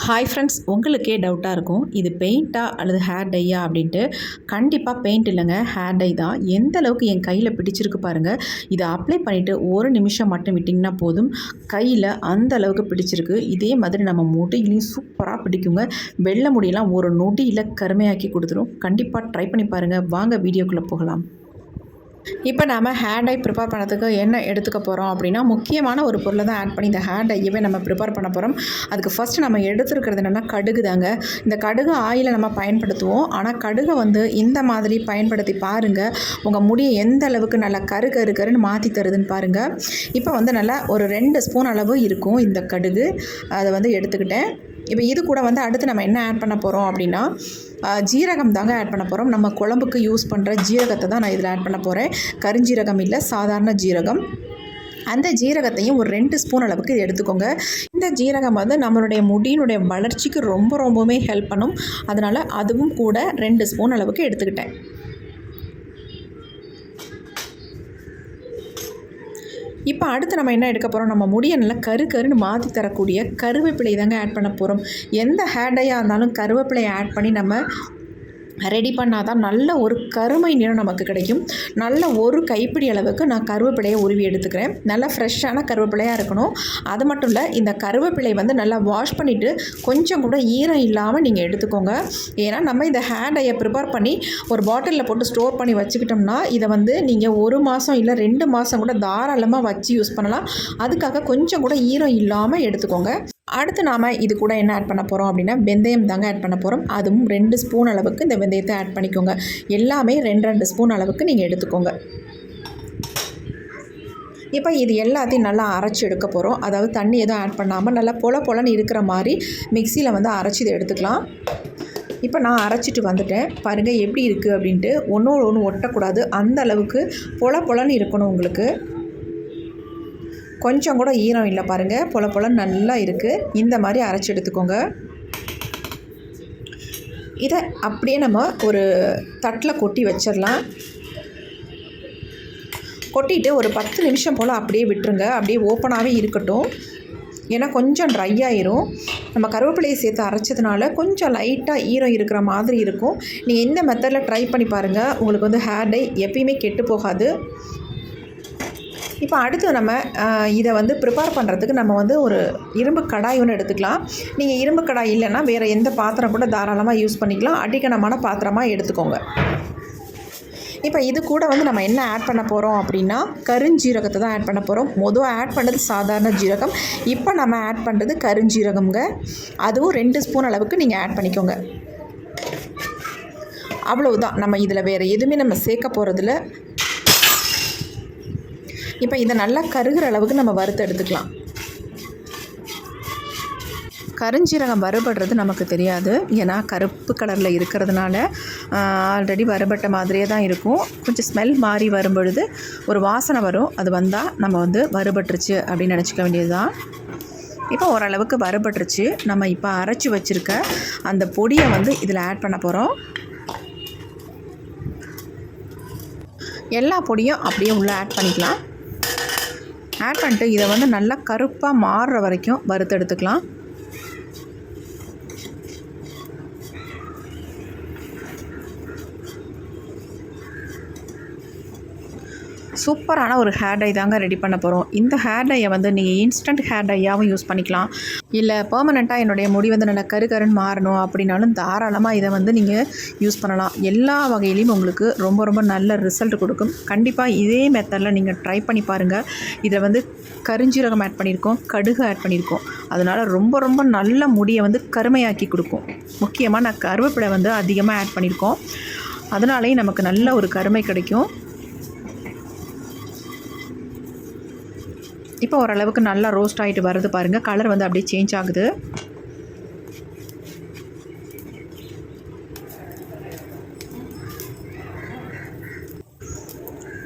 Hi friends உங்களுக்கே டவுட்டாக இருக்கும். இது பெயிண்ட்டா அல்லது ஹேர் டையா அப்படின்ட்டு. கண்டிப்பாக பெயிண்ட் இல்லைங்க ஹேர் டை தான். எந்த அளவுக்கு என் கையில் பிடிச்சிருக்கு பாருங்கள் இதை அப்ளை பண்ணிவிட்டு ஒரு நிமிஷம் மட்டும் விட்டிங்கன்னா போதும். கையில் அந்த அளவுக்கு பிடிச்சிருக்கு. இதே மாதிரி நம்ம முடியிலையும் சூப்பராக பிடிக்குங்க. வெள்ளை முடியெல்லாம் ஒரு நொடியில் கருமையாக்கி கொடுத்துரும். கண்டிப்பாக ட்ரை பண்ணி பாருங்கள் வாங்க வீடியோக்குள்ளே போகலாம். இப்போ நாம் ஹேர் டை ப்ரிப்பேர் பண்ணுறதுக்கு என்ன எடுத்துக்க போகிறோம் அப்படின்னா முக்கியமான ஒரு பொருளை தான் ஆட் பண்ணி இந்த ஹேர் டையவே நம்ம ப்ரிப்பேர் பண்ண போகிறோம் அதுக்கு ஃபஸ்ட்டு நம்ம எடுத்துருக்கிறது என்னென்னா கடுகு தாங்க இந்த கடுகு ஆயிலை நம்ம பயன்படுத்துவோம். ஆனால் கடுகை வந்து இந்த மாதிரி பயன்படுத்தி பாருங்கள் உங்கள் முடியை எந்த அளவுக்கு நல்லா கரு கரு கருன்னு மாற்றி தருதுன்னு பாருங்கள் இப்போ வந்து நல்லா ஒரு ரெண்டு ஸ்பூன் அளவு இருக்கும் இந்த கடுகு. அதை வந்து எடுத்துக்கிட்டேன். இப்போ இது கூட வந்து அடுத்து நம்ம என்ன ஆட் பண்ண போகிறோம் அப்படின்னா ஜீரகம் தாங்க ஆட் பண்ண போகிறோம் நம்ம குழம்புக்கு யூஸ் பண்ணுற ஜீரகத்தை தான் நான் இதில் ஆட் பண்ண போகிறேன் கருஞ்சீரகம் இல்லை சாதாரண ஜீரகம். அந்த ஜீரகத்தையும் ஒரு ரெண்டு ஸ்பூன் அளவுக்கு எடுத்துக்கோங்க. இந்த ஜீரகம் வந்து நம்மளுடைய முடியினுடைய வளர்ச்சிக்கு ரொம்ப ரொம்பவுமே ஹெல்ப் பண்ணும். அதனால் அதுவும் கூட ரெண்டு ஸ்பூன் அளவுக்கு எடுத்துக்கிட்டேன். இப்போ அடுத்து நம்ம என்ன எடுக்க போகிறோம் நம்ம முடியை நல்லா கரு கருன்னு மாற்றி தரக்கூடிய கருவேப்பிலை தாங்க ஆட் பண்ண போகிறோம் எந்த ஹேர் டையாக இருந்தாலும் கருவேப்பிலையை ஆட் பண்ணி நம்ம ரெடி பண்ணால் தான் நல்ல ஒரு கருமை நிறம் நமக்கு கிடைக்கும். நல்ல ஒரு கைப்பிடி அளவுக்கு நான் கருவேப்பிலையை உருவி எடுத்துக்கிறேன். நல்லா ஃப்ரெஷ்ஷான கருவேப்பிலையாக இருக்கணும். அது மட்டும் இல்லை இந்த கருவேப்பிலை வந்து நல்லா வாஷ் பண்ணிவிட்டு கொஞ்சம் கூட ஈரம் இல்லாமல் நீங்கள் எடுத்துக்கோங்க. ஏன்னா நம்ம இந்த ஹேர் டையை ப்ரிப்பேர் பண்ணி ஒரு பாட்டிலில் போட்டு ஸ்டோர் பண்ணி வச்சுக்கிட்டோம்னா இதை வந்து நீங்கள் ஒரு மாதம் இல்லை ரெண்டு மாதம் கூட தாராளமாக வச்சு யூஸ் பண்ணலாம். அதுக்காக கொஞ்சம் கூட ஈரம் இல்லாமல் எடுத்துக்கோங்க. அடுத்து நாம் இது கூட என்ன ஆட் பண்ண போகிறோம் அப்படின்னா வெந்தயம் தாங்க ஆட் பண்ண போகிறோம் அதுவும் ரெண்டு ஸ்பூன் அளவுக்கு இந்த வெந்தயத்தை ஆட் பண்ணிக்கோங்க. எல்லாமே ரெண்டு ரெண்டு ஸ்பூன் அளவுக்கு நீங்கள் எடுத்துக்கோங்க. இப்போ இது எல்லாத்தையும் நல்லா அரைச்சி எடுக்க போகிறோம் அதாவது தண்ணி எதுவும் ஆட் பண்ணாமல் நல்லா பொல பொலன்னு இருக்கிற மாதிரி மிக்சியில் வந்து அரைச்சி இதை எடுத்துக்கலாம். இப்போ நான் அரைச்சிட்டு வந்துட்டேன். பாருங்கள் எப்படி இருக்குது அப்படின்ட்டு. ஒன்றோடு ஒன்று ஒட்டக்கூடாது. அந்த அளவுக்கு பொல பொலன்னு இருக்கணும் உங்களுக்கு. கொஞ்சம் கூட ஈரம் இல்லை பாருங்கள் பொல பொல நல்லா இருக்குது இந்த மாதிரி அரைச்சி எடுத்துக்கோங்க. இதை அப்படியே நம்ம ஒரு தட்டில் கொட்டி வச்சிடலாம் கொட்டிட்டு ஒரு பத்து நிமிஷம் போல் அப்படியே விட்டுருங்க. அப்படியே ஓப்பனாகவே இருக்கட்டும். ஏன்னா கொஞ்சம் ட்ரை ஆயிரும். நம்ம கருவேப்பிலையை சேர்த்து அரைச்சதுனால கொஞ்சம் லைட்டாக ஈரம் இருக்கிற மாதிரி இருக்கும். நீங்கள் இந்த மெத்தடில் ட்ரை பண்ணி பாருங்கள் உங்களுக்கு வந்து ஹேர் டை எப்பயுமே கெட்டு போகாது. இப்போ அடுத்து நம்ம இதை வந்து ப்ரிப்பேர் பண்ணுறதுக்கு நம்ம வந்து ஒரு இரும்பு கடாய் ஒன்று எடுத்துக்கலாம். நீங்கள் இரும்பு கடாய் இல்லைன்னா வேறு எந்த பாத்திரம் கூட தாராளமாக யூஸ் பண்ணிக்கலாம். அடிக்கணமான பாத்திரமாக எடுத்துக்கோங்க. இப்போ இது கூட வந்து நம்ம என்ன ஆட் பண்ண போகிறோம் அப்படின்னா கருஞ்சீரகத்தை தான் ஆட் பண்ண போகிறோம் மொதல் ஆட் பண்ணது சாதாரண ஜீரகம். இப்போ நம்ம ஆட் பண்ணுறது கருஞ்சீரகம்ங்க. அதுவும் ரெண்டு ஸ்பூன் அளவுக்கு நீங்கள் ஆட் பண்ணிக்கோங்க. அவ்வளவுதான். நம்ம இதில் வேறு எதுவுமே நம்ம சேர்க்க போகிறதில்ல இப்போ இதை நல்லா கருகிற அளவுக்கு நம்ம வறுத்து எடுத்துக்கலாம். கருஞ்சீரகம் வறுபடுறது நமக்கு தெரியாது. ஏன்னா கருப்பு கலரில் இருக்கிறதுனால ஆல்ரெடி வறுபட்ட மாதிரியே தான் இருக்கும். கொஞ்சம் ஸ்மெல் மாறி வரும்பொழுது ஒரு வாசனை வரும். அது வந்தால் நம்ம வந்து வறுபட்டுருச்சு அப்படின்னு நினச்சிக்க வேண்டியது தான் இப்போ ஓரளவுக்கு வறுபட்டுருச்சு. நம்ம இப்போ அரைச்சி வச்சுருக்க அந்த பொடியை வந்து இதில் ஆட் பண்ண போகிறோம் எல்லா பொடியும் அப்படியே உள்ளே ஆட் பண்ணிக்கலாம். ஆட் பண்ணிட்டு இதை வந்து நல்லா கருப்பாக மாறுற வரைக்கும் வறுத்து சூப்பரான ஒரு ஹேர் டை தாங்க ரெடி பண்ண போகிறோம் இந்த ஹேர் டையை வந்து நீங்கள் இன்ஸ்டன்ட் ஹேர் டையாகவும் யூஸ் பண்ணிக்கலாம். இல்லை பர்மனெண்ட்டாக என்னுடைய முடி வந்து நல்லா கரு கருன்னு மாறணும் அப்படின்னாலும் தாராளமாக இதை வந்து நீங்கள் யூஸ் பண்ணலாம். எல்லா வகையிலையும் உங்களுக்கு ரொம்ப ரொம்ப நல்ல ரிசல்ட் கொடுக்கும். கண்டிப்பாக இதே மெத்தடில் நீங்கள் ட்ரை பண்ணி பாருங்கள் இதில் வந்து கருஞ்சீரகம் ஆட் பண்ணியிருக்கோம் கடுகு ஆட் பண்ணியிருக்கோம். அதனால் ரொம்ப ரொம்ப நல்ல முடியை வந்து கருமையாக்கி கொடுக்கும். முக்கியமாக நான் கருவேப்பிலை வந்து அதிகமாக ஆட் பண்ணியிருக்கோம். அதனாலேயே நமக்கு நல்ல ஒரு கருமை கிடைக்கும். இப்போ ஓரளவுக்கு நல்லா ரோஸ்ட் ஆகிட்டு வருது பாருங்கள் கலர் வந்து அப்படியே சேஞ்ச் ஆகுது.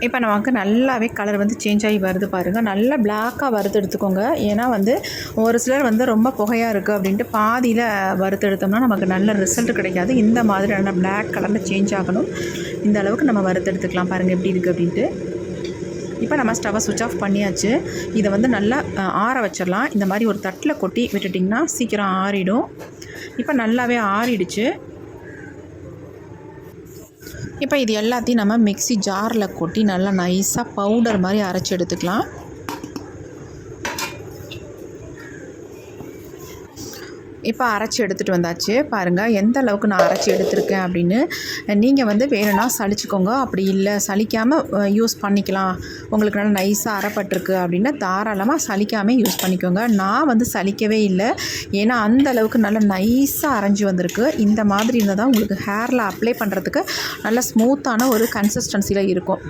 இப்போ நமக்கு நல்லாவே கலர் வந்து சேஞ்ச் ஆகி வருது பாருங்கள் நல்லா பிளாக்காக வறுத்து எடுத்துக்கோங்க. ஏன்னா வந்து ஒரு சிலர் வந்து ரொம்ப புகையாக இருக்குது அப்படின்ட்டு பாதியில் வறுத்து எடுத்தோம்னா நமக்கு நல்ல ரிசல்ட் கிடைக்காது. இந்த மாதிரி நல்லா பிளாக் கலரில் சேஞ்ச் ஆகணும். இந்த அளவுக்கு நம்ம வறுத்து எடுத்துக்கலாம் பாருங்கள் எப்படி இருக்குது அப்படின்ட்டு. இப்போ நம்ம ஸ்டவ்வை சுவிட்ச் ஆஃப் பண்ணியாச்சு. இதை வந்து நல்லா ஆற வச்சிடலாம். இந்த மாதிரி ஒரு தட்டில் கொட்டி விட்டுட்டிங்கன்னா சீக்கிரம் ஆறிடும். இப்போ நல்லாவே ஆறிடுச்சு. இப்போ இது எல்லாத்தையும் நம்ம மிக்ஸி ஜாரில் கொட்டி நல்லா நைஸாக பவுடர் மாதிரி அரைச்சி எடுத்துக்கலாம். இப்போ அரைச்சி எடுத்துகிட்டு வந்தாச்சு. பாருங்கள் எந்த அளவுக்கு நான் அரைச்சி எடுத்திருக்கேன் அப்படின்னு நீங்கள் வந்து வேணும்னா சளிச்சுக்கோங்க. அப்படி இல்லை சலிக்காமல் யூஸ் பண்ணிக்கலாம். உங்களுக்கு நல்லா நைஸாக அரைப்பட்டிருக்கு அப்படின்னா தாராளமாக சலிக்காமல் யூஸ் பண்ணிக்கோங்க. நான் வந்து சலிக்கவே இல்லை. ஏன்னா அந்த அளவுக்கு நல்லா நைஸாக அரைஞ்சி வந்திருக்கு. இந்த மாதிரி இருந்தால் தான் உங்களுக்கு ஹேரில் அப்ளை பண்ணுறதுக்கு நல்ல ஸ்மூத்தான ஒரு கன்சிஸ்டன்சியில் இருக்கும்.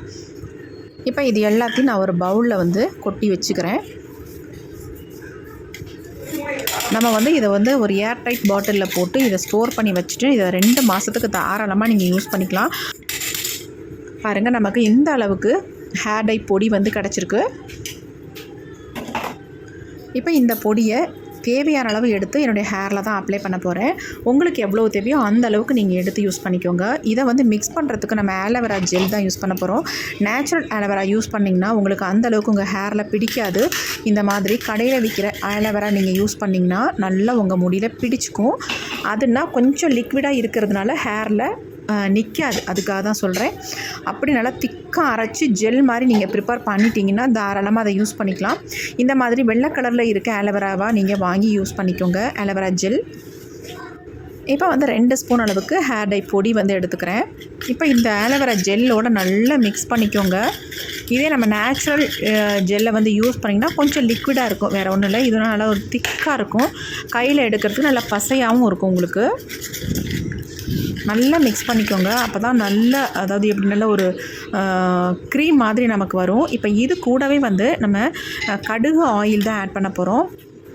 இப்போ இது எல்லாத்தையும் நான் ஒரு பவுலில் வந்து கொட்டி வச்சுக்கிறேன். நம்ம வந்து இதை வந்து ஒரு ஏர் டைட் பாட்டிலில் போட்டு இதை ஸ்டோர் பண்ணி வச்சுட்டு இதை ரெண்டு மாதத்துக்கு தாராளமாக நீங்கள் யூஸ் பண்ணிக்கலாம். பாருங்கள் நமக்கு இந்த அளவுக்கு ஹேர் டை பொடி வந்து கிடச்சிருக்கு. இப்போ இந்த பொடியை தேவையான அளவு எடுத்து என்னுடைய ஹேரில் தான் அப்ளை பண்ண போகிறேன் உங்களுக்கு எவ்வளோ தேவையோ அந்த அளவுக்கு நீங்கள் எடுத்து யூஸ் பண்ணிக்கோங்க. இதை வந்து மிக்ஸ் பண்ணுறதுக்கு நம்ம ஆலோவேரா ஜெல் தான் யூஸ் பண்ண போகிறோம் நேச்சுரல் ஆலோவேரா யூஸ் பண்ணிங்கன்னா உங்களுக்கு அந்த அளவுக்கு உங்கள் ஹேரில் பிடிக்காது. இந்த மாதிரி கடையில் விற்கிற ஆலோவேரா நீங்கள் யூஸ் பண்ணிங்கன்னா நல்லா உங்கள் முடியில் பிடிச்சிக்கும். அதுனா கொஞ்சம் லிக்விடாக இருக்கிறதுனால ஹேரில் நிற்காது அதுக்காக தான் சொல்கிறேன் அப்படி நல்லா திக்காக அரைச்சி ஜெல் மாதிரி நீங்கள் ப்ரிப்பேர் பண்ணிட்டீங்கன்னா தாராளமாக அதை யூஸ் பண்ணிக்கலாம். இந்த மாதிரி வெள்ளை கலரில் இருக்க ஆலோவேராவாக நீங்கள் வாங்கி யூஸ் பண்ணிக்கோங்க. ஆலோவேரா ஜெல் இப்போ வந்து ரெண்டு ஸ்பூன் அளவுக்கு ஹேர் டை பொடி வந்து எடுத்துக்கிறேன். இப்போ இந்த ஆலோவேரா ஜெல்லோட நல்லா மிக்ஸ் பண்ணிக்கோங்க. இதே நம்ம நேச்சுரல் ஜெல்லை வந்து யூஸ் பண்ணிங்கன்னா கொஞ்சம் லிக்விடாக இருக்கும். வேறு ஒன்றும் இல்லை. இது நல்லா ஒரு திக்காக இருக்கும். கையில் எடுக்கிறதுக்கு நல்லா பசையாகவும் இருக்கும் உங்களுக்கு. நல்லா மிக்ஸ் பண்ணிக்கோங்க. அப்போ தான் நல்ல அதாவது எப்படி நல்ல ஒரு க்ரீம் மாதிரி நமக்கு வரும். இப்போ இது கூடவே வந்து நம்ம கடுகு ஆயில் தான் ஆட் பண்ண போகிறோம்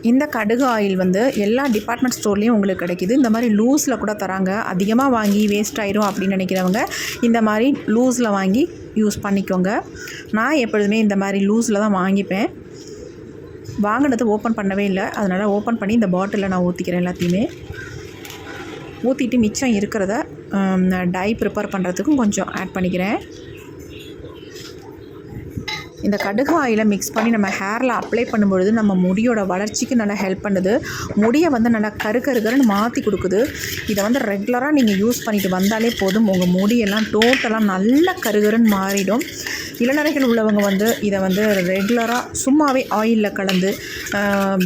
இந்த கடுகு ஆயில் வந்து எல்லா டிபார்ட்மெண்ட் ஸ்டோர்லேயும் உங்களுக்கு கிடைக்கிது. இந்த மாதிரி லூஸில் கூட தராங்க. அதிகமாக வாங்கி வேஸ்ட் ஆயிரும் அப்படின்னு நினைக்கிறவங்க இந்த மாதிரி லூஸில் வாங்கி யூஸ் பண்ணிக்கோங்க. நான் எப்பொழுதுமே இந்த மாதிரி லூஸில் தான் வாங்கிப்பேன். வாங்கினது ஓப்பன் பண்ணவே இல்லை. அதனால் ஓப்பன் பண்ணி இந்த பாட்டிலில் நான் ஊற்றிக்கிறேன் எல்லாத்தையுமே. ஊற்றிட்டு மிச்சம் இருக்கிறத டை ப்ரிப்பேர் பண்ணுறதுக்கும் கொஞ்சம் ஆட் பண்ணிக்கிறேன். இந்த கடுகு ஆயிலை மிக்ஸ் பண்ணி நம்ம ஹேரில் அப்ளை பண்ணும்பொழுது நம்ம முடியோட வளர்ச்சிக்கு நல்லா ஹெல்ப் பண்ணுது. முடியை வந்து நல்லா கரு கருகருன்னு மாற்றி கொடுக்குது. இதை வந்து ரெகுலராக நீங்கள் யூஸ் பண்ணிட்டு வந்தாலே போதும். உங்கள் முடியெல்லாம் டோட்டலாக நல்ல கருகருன்னு மாறிடும். இளநரைகள் உள்ளவங்க வந்து இதை வந்து ரெகுலராக சும்மாவே ஆயிலில் கலந்து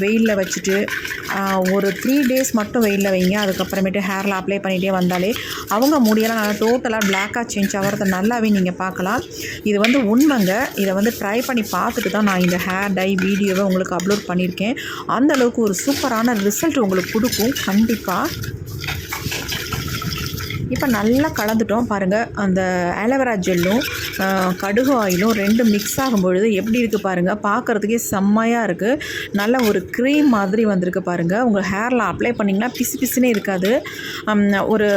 வெயிலில் வச்சுட்டு ஒரு த்ரீ டேஸ் மட்டும் வெயிலில் வைங்க. அதுக்கப்புறமேட்டு ஹேரில் அப்ளை பண்ணிகிட்டே வந்தாலே அவங்க முடியெல்லாம் நல்லா டோட்டலாக பிளாக்காக சேஞ்ச் ஆகிறத நல்லாவே நீங்கள் பார்க்கலாம். இது வந்து உண்மைங்க. இதை வந்து ட்ரை பண்ணி பார்த்துட்டு தான் நான் இந்த ஹேர் டை வீடியோவை உங்களுக்கு அப்லோட் பண்ணியிருக்கேன். அந்த அளவுக்கு ஒரு சூப்பரான ரிசல்ட் உங்களுக்கு கொடுக்கும். கண்டிப்பாக இப்போ நல்லா கலந்துட்டோம் பாருங்கள் அந்த ஆலோவேரா ஜெல்லும் கடுகு ஆயிலும் ரெண்டும் மிக்ஸ் ஆகும் பொழுது எப்படி இருக்குது பாருங்கள் பார்க்குறதுக்கே செம்மையாக இருக்குது நல்ல ஒரு க்ரீம் மாதிரி வந்திருக்கு பாருங்கள் உங்கள் ஹேரில் அப்ளை பண்ணிங்கன்னா பிசு பிசுனே இருக்காது. ஒரு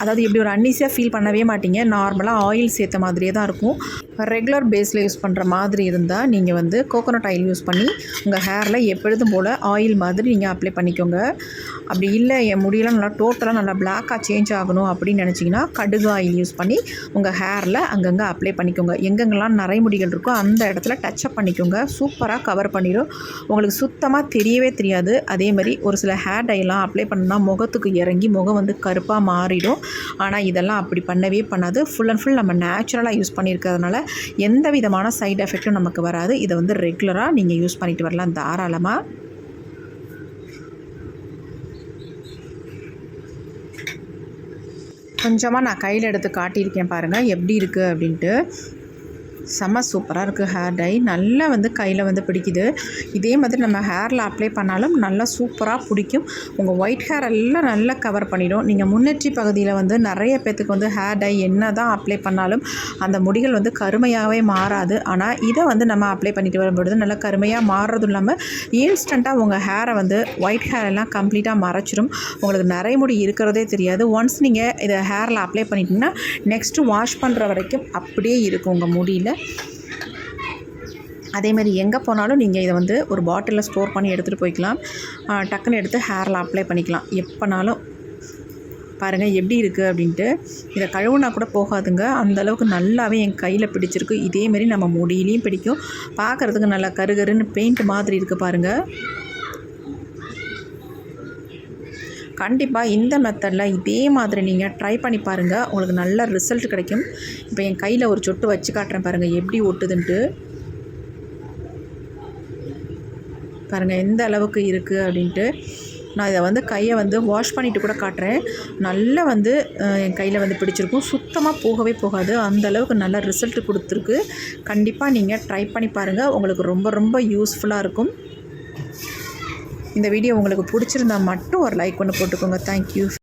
அதாவது எப்படி ஒரு அன்னீஸியாக ஃபீல் பண்ணவே மாட்டீங்க. நார்மலாக ஆயில் சேர்த்த மாதிரியே தான் இருக்கும். ரெகுலர் பேஸில் யூஸ் பண்ணுற மாதிரி இருந்தால் நீங்கள் வந்து கோகோனட் ஆயில் யூஸ் பண்ணி உங்கள் ஹேரில் எப்பொழுதும் போல் ஆயில் மாதிரி நீங்கள் அப்ளை பண்ணிக்கோங்க. அப்படி இல்லை என் முடியெல்லாம் நல்லா டோட்டலாக நல்லா பிளாக்காக சேஞ்ச் ஆகணும் அப்படின்னு நினச்சிங்கன்னா கடுகு ஆயில் யூஸ் பண்ணி உங்கள் ஹேரில் அங்கங்கே அப்ளை பண்ணிக்கோங்க. எங்கெங்கெல்லாம் நரைமுடிகள் இருக்கோ அந்த இடத்துல டச்சப் பண்ணிக்கோங்க. சூப்பராக கவர் பண்ணிடும் உங்களுக்கு சுத்தமாக தெரியவே தெரியாது. அதே மாதிரி ஒரு சில ஹேர் டைலாம் அப்ளை பண்ணால் முகத்துக்கு இறங்கி முகம் வந்து கருப்பாக மாறிடும். ஆனால் இதெல்லாம் அப்படி பண்ணவே பண்ணாது. ஃபுல் அண்ட் ஃபுல் நம்ம நேச்சுரலாக யூஸ் பண்ணியிருக்கிறதுனால எந்த விதமான சைடு எஃபெக்ட்டும் நமக்கு வராது. இதை வந்து ரெகுலராக நீங்கள் யூஸ் பண்ணிட்டு வரலாம். தாராளமாக கொஞ்சமாக நான் கையில் எடுத்து காட்டியிருக்கேன் பாருங்கள் எப்படி இருக்குது அப்படின்ட்டு. செம்ம சூப்பராக இருக்குது ஹேர் டை நல்லா வந்து கையில் வந்து பிடிக்குது. இதே மாதிரி நம்ம ஹேரில் அப்ளை பண்ணாலும் நல்லா சூப்பராக பிடிக்கும். உங்கள் ஒயிட் ஹேர் எல்லாம் நல்லா கவர் பண்ணிடும். நீங்கள் முன்னேற்றி பகுதியில் வந்து நிறைய பேர்த்துக்கு வந்து ஹேர் டை என்ன தான் அப்ளை பண்ணாலும் அந்த முடிகள் வந்து கருமையாகவே மாறாது. ஆனால் இதை வந்து நம்ம அப்ளை பண்ணிட்டு வரும்பொழுது நல்லா கருமையாக மாறுறதும் இல்லாமல் இன்ஸ்டண்ட்டாக உங்கள் ஹேரை வந்து ஒயிட் ஹேர் எல்லாம் கம்ப்ளீட்டாக மறைச்சிடும் உங்களுக்கு நிறைய முடி இருக்கிறதே தெரியாது. ஒன்ஸ் நீங்கள் இதை ஹேரில் அப்ளை பண்ணிட்டீங்கன்னா நெக்ஸ்ட்டு வாஷ் பண்ணுற வரைக்கும் அப்படியே இருக்கும் உங்கள் முடியில். அதேமாதிரி எங்கே போனாலும் நீங்கள் இதை வந்து ஒரு பாட்டிலில் ஸ்டோர் பண்ணி எடுத்துகிட்டு போய்க்கலாம். டக்குன்னு எடுத்து ஹேரில் அப்ளை பண்ணிக்கலாம். எப்போனாலும் பாருங்கள் எப்படி இருக்குது அப்படின்ட்டு. இதை கழுவுனா கூட போகாதுங்க. அந்தளவுக்கு நல்லாவே என் கையில் பிடிச்சிருக்கு. இதேமாரி நம்ம முடியிலையும் பிடிக்கும். பார்க்குறதுக்கு நல்லா கருகருன்னு பெயிண்ட் மாதிரி இருக்குது பாருங்கள் கண்டிப்பாக இந்த மெத்தடில் இதே மாதிரி நீங்கள் ட்ரை பண்ணி பாருங்கள் உங்களுக்கு நல்ல ரிசல்ட் கிடைக்கும். இப்போ என் கையில் ஒரு சொட்டு வச்சு காட்டுறேன் பாருங்கள் எப்படி ஒட்டுதுன்ட்டு. பாருங்கள் எந்த அளவுக்கு இருக்குது அப்படின்ட்டு. நான் இதை வந்து கையை வந்து வாஷ் பண்ணிவிட்டு கூட காட்டுறேன். நல்லா வந்து என் கையில் வந்து பிடிச்சிருக்கும். சுத்தமாக போகவே போகாது. அந்த அளவுக்கு நல்ல ரிசல்ட் கொடுத்துருக்கு. கண்டிப்பாக நீங்கள் ட்ரை பண்ணி பாருங்கள் உங்களுக்கு ரொம்ப ரொம்ப யூஸ்ஃபுல்லாக இருக்கும். இந்த வீடியோ உங்களுக்கு பிடிச்சிருந்தா மட்டும் ஒரு லைக் ஒன்று போட்டுக்கோங்க. தேங்க்யூ